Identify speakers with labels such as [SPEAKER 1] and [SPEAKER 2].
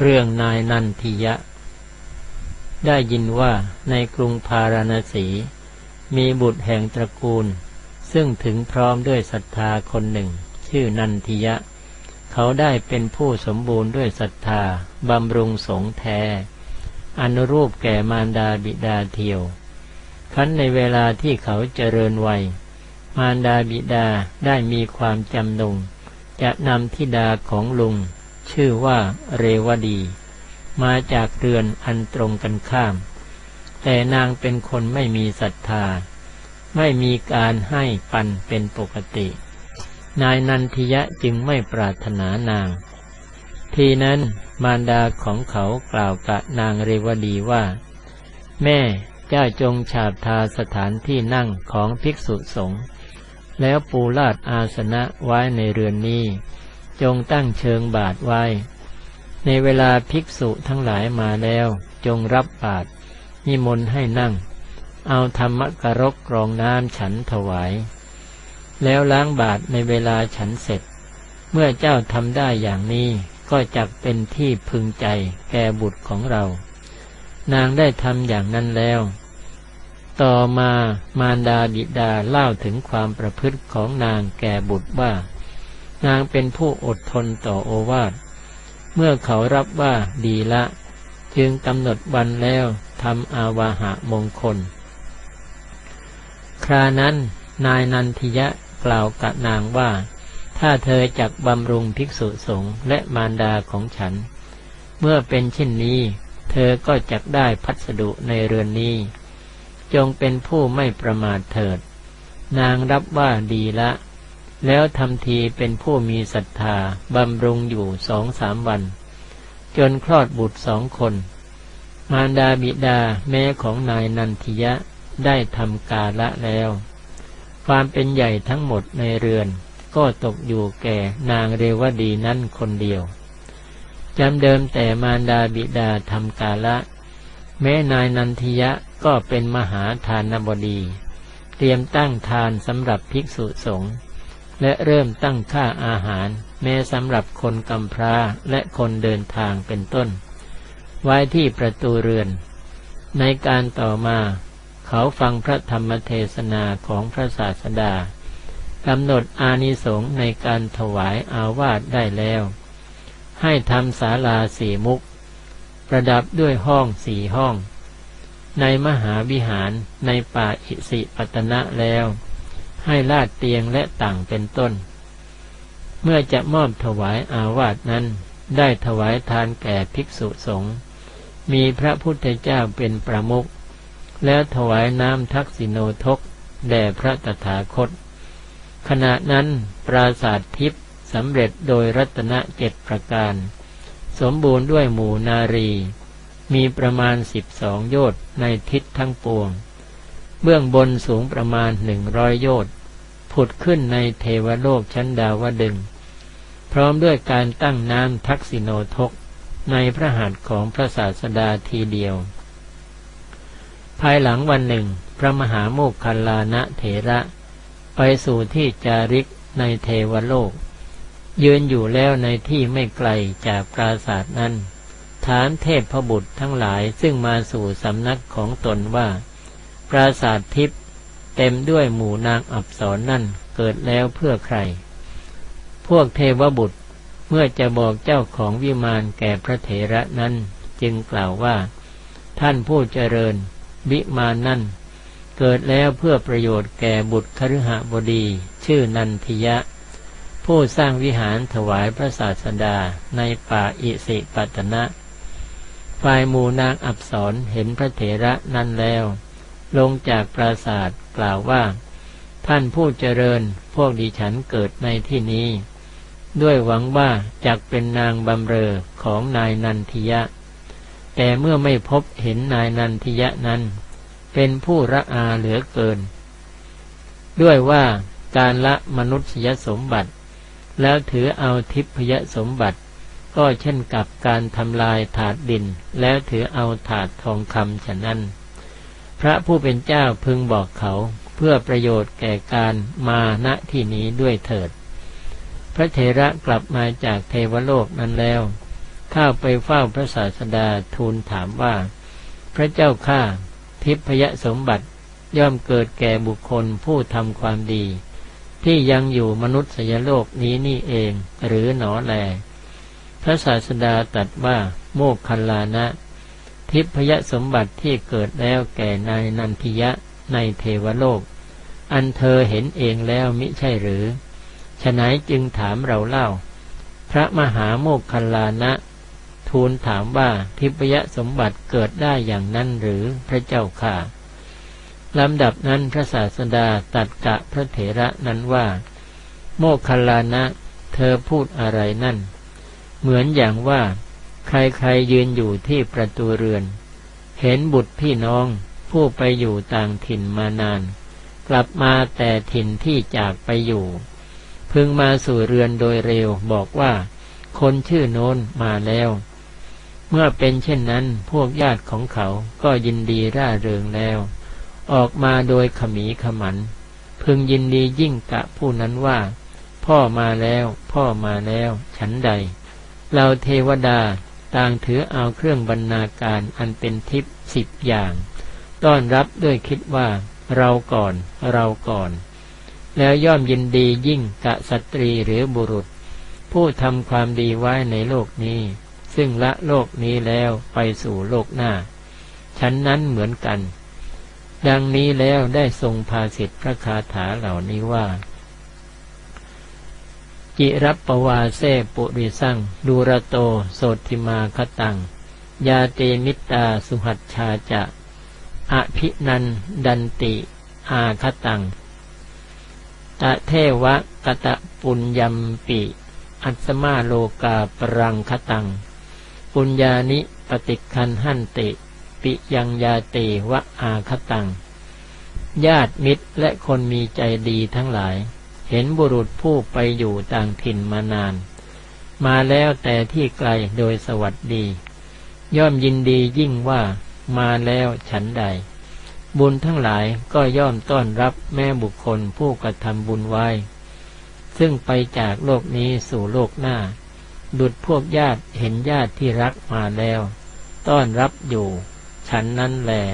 [SPEAKER 1] เรื่องนายนันทิยะ ได้ยินว่าในกรุงพาราณสี มีบุตรแห่งตระกูล ซึ่งถึงพร้อมด้วยศรัทธาคนหนึ่ง ชื่อนันทิยะ เขาได้เป็นผู้สมบูรณ์ด้วยศรัทธาบำรุงสงแท้ อนุรูปแก่มารดาบิดาเทียว คั้นในเวลาที่เขาเจริญวัย มารดาบิดาได้มีความจำนงจะนำทิดาของลุง ชื่อว่าเรวดี มาจากเรือนอันตรงกันข้าม แต่นางเป็นคนไม่มีศรัทธา ไม่มีการให้ปันเป็นปกติ นายนันทิยะจึงไม่ปรารถนานาง ทีนั้นมารดาของเขากล่าวกับนางเรวดีว่า แม่เจ้าจงฉาบทาสถานที่นั่งของภิกษุสงฆ์แล้วปูลาดอาสนะไว้ในเรือนนี้ จงตั้งเชิงบาทไว้ ในเวลาภิกษุทั้งหลายมาแล้ว จงรับบาทนิมนต์ให้นั่ง เอาธรรมกรกกรองน้ำฉันถวาย แล้วล้างบาทในเวลาฉันเสร็จ เมื่อเจ้าทำได้อย่างนี้ก็จักเป็นที่พึงใจแก่บุตรของเรา นางได้ทำอย่างนั้นแล้ว ต่อมามารดาบิดาเล่าถึงความประพฤติของนางแก่บุตรว่า นางเป็นผู้อดทนต่อโอวาท เมื่อเขารับว่าดีละ จึงกำหนดวันแล้วทำอาวาหะมงคล ครานั้นนายนันทิยะกล่าวกับนางว่า ถ้าเธอจักบำรุงภิกษุสงฆ์และมารดาของฉัน เมื่อเป็นเช่นนี้ เธอก็จะได้พัสดุในเรือนนี้ จงเป็นผู้ไม่ประมาทเถิด นางรับว่าดีละ แล้วทำทีเป็นผู้มีศรัทธาบำรุงอยู่สองสามวัน จนคลอดบุตรสองคน มารดาบิดาแม่ของนายนันทิยะได้ทำกาละแล้ว ความเป็นใหญ่ทั้งหมดในเรือน ก็ตกอยู่แก่นางเรวดีนั้นคนเดียวจำเดิมแต่มารดาบิดาทำกาละ แม้นายนันทิยะก็เป็นมหาทานบดี เตรียมตั้งทานสำหรับภิกษุสงฆ์ และเริ่มตั้งค่าอาหาร แม้สำหรับคนกำพร้าและคนเดินทางเป็นต้น ไว้ที่ประตูเรือน ในการต่อมาเขาฟังพระธรรมเทศนาของพระศาสดากำหนดอานิสงส์ในการถวายอาวาสได้แล้ว ให้ทำศาลาสี่มุก ประดับด้วยห้องสี่ห้อง ในมหาวิหารในป่าอิสิปตนะแล้ว ให้ลาดเตียงและต่างเป็นต้น เมื่อจะมอบถวายอาวาสนั้น ได้ถวายทานแก่ภิกษุสงฆ์มีพระพุทธเจ้าเป็นประมุขแล้วถวายน้ำทักษิโนทกแด่พระตถาคต ขณะนั้นปราศาสตร์ทิพย์สำเร็จโดยรัตนเจ็ดประการ สมบูรณ์ด้วยหมู่นารี มีประมาณสิบสองโยชน์ในทิศทั้งปวง เบื้องบนสูงประมาณหนึ่งร้อยโยชน์ ดขึ้นในเทวโลกชั้นดาวดึง พร้อมด้วยการตั้งน้ำทักษิโนทก ในพระหัตถ์ของพระศาสดาทีเดียว ภายหลังวันหนึ่ง พระมหาโมคคัลลานะเถระ ไปสู่ที่จาริกในเทวโลก ยืนอยู่แล้วในที่ไม่ไกลจากปราศาสนั้น ถามเทพพบุตรทั้งหลายซึ่งมาสู่สำนักของตนว่า ปราศาสทิพย เต็มด้วยหมู่นางอับสรนั่นเกิดแล้วเพื่อใคร พวกเทวบุตรเมื่อจะบอกเจ้าของวิมานแก่พระเถระนั้น จึงกล่าวว่า ท่านผู้เจริญ วิมานนั่น เกิดแล้วเพื่อประโยชน์แก่บุตรคฤหบดี ชื่อนันทิยะ ผู้สร้างวิหารถวายพระศาสดาในป่าอิสิปตนะฝ่ายมูนางอับสรเห็นพระเถระนั้นแล้ว ลงจากปราศาสตร์กล่าวว่า ท่านผู้เจริญพวกดิฉันเกิดในที่นี้ ด้วยหวังว่าจักเป็นนางบำเรอของนายนันทิยะ แต่เมื่อไม่พบเห็นนายนันทิยะนั้น เป็นผู้ระอาเหลือเกิน ด้วยว่าการละมนุษยสมบัติ แล้วถือเอาทิพยสมบัติ ก็เช่นกับการทำลายถาดดิน แล้วถือเอาถาดทองคำฉะนั้น พระผู้เป็นเจ้าพึงบอกเขาเพื่อประโยชน์แก่การมาณที่นี้ด้วยเถิด พระเถระกลับมาจากเทวโลกนั้นแล้ว เข้าไปเฝ้าพระศาสดาทูลถามว่า พระเจ้าข้าทิพยสมบัติย่อมเกิดแก่บุคคลผู้ทำความดี ที่ยังอยู่มนุษยโลกนี้นี่เอง หรือหนอแล พระศาสดาตรัสว่าโมกขันลานะ ทิพยสมบัติที่เกิดแล้วแก่นายนันทิยะในเทวโลก อันเธอเห็นเองแล้วมิใช่หรือฉะนั้นจึงถามเราเล่า พระมหาโมกขันลานะ ทูลถามว่าทิพยสมบัติเกิดได้อย่างนั้นหรือพระเจ้าค่ะลำดับนั้นพระศาสดาตัดกะพระเถระนั้นว่า โมคคัลลานะ เธอพูดอะไรนั่น เหมือนอย่างว่า ใครๆยืนอยู่ที่ประตูเรือน เห็นบุตรพี่น้องผู้ไปอยู่ต่างถิ่นมานาน กลับมาแต่ถิ่นที่จากไปอยู่ พึงมาสู่เรือนโดยเร็วบอกว่า คนชื่อโน้นมาแล้ว เมื่อเป็นเช่นนั้นพวกญาติของเขาก็ยินดีร่าเริงแล้ว ออกมาโดยขมีขมัน พึงยินดียิ่งกะผู้นั้นว่า พ่อมาแล้ว พ่อมาแล้ว ฉันใดเราเทวดา ต่างถือเอาเครื่องบรรณาการอันเป็นทิพย์สิบอย่าง ต้อนรับด้วยคิดว่า เราก่อนเราก่อน แล้วย่อมยินดียิ่งกะสตรีหรือบุรุษ ผู้ทำความดีไว้ในโลกนี้ ซึ่งละโลกนี้แล้วไปสู่โลกหน้าฉันนั้นเหมือนกัน ดังนี้แล้วได้ทรงภาสิทธิพระคาถาเหล่านี้ว่า จิรับปวาเซปุริสังดูระโตโสติมาคตัง ยาเตมิตาสุหัตชาจะอภินันดันติ อาคตัง ตะเทวะกะตะปุญญมปิ อัสมาโลกาปรังคตัง ปุญญานิปฏิคันหันติ ปิยังยาเตวะอาคตัง ญาติมิตรและคนมีใจดีทั้งหลาย เห็นบุรุษผู้ไปอยู่ต่างถิ่นมานาน มาแล้วแต่ที่ไกลโดยสวัสดี ย่อมยินดียิ่งว่ามาแล้วฉันใด บุญทั้งหลายก็ย่อมต้อนรับแม่บุคคลผู้กระทำบุญไว้ ซึ่งไปจากโลกนี้สู่โลกหน้า ดุดพวกญาติเห็นญาติที่รักมาแล้ว ต้อนรับอยู่ ฉันนั้นแหละ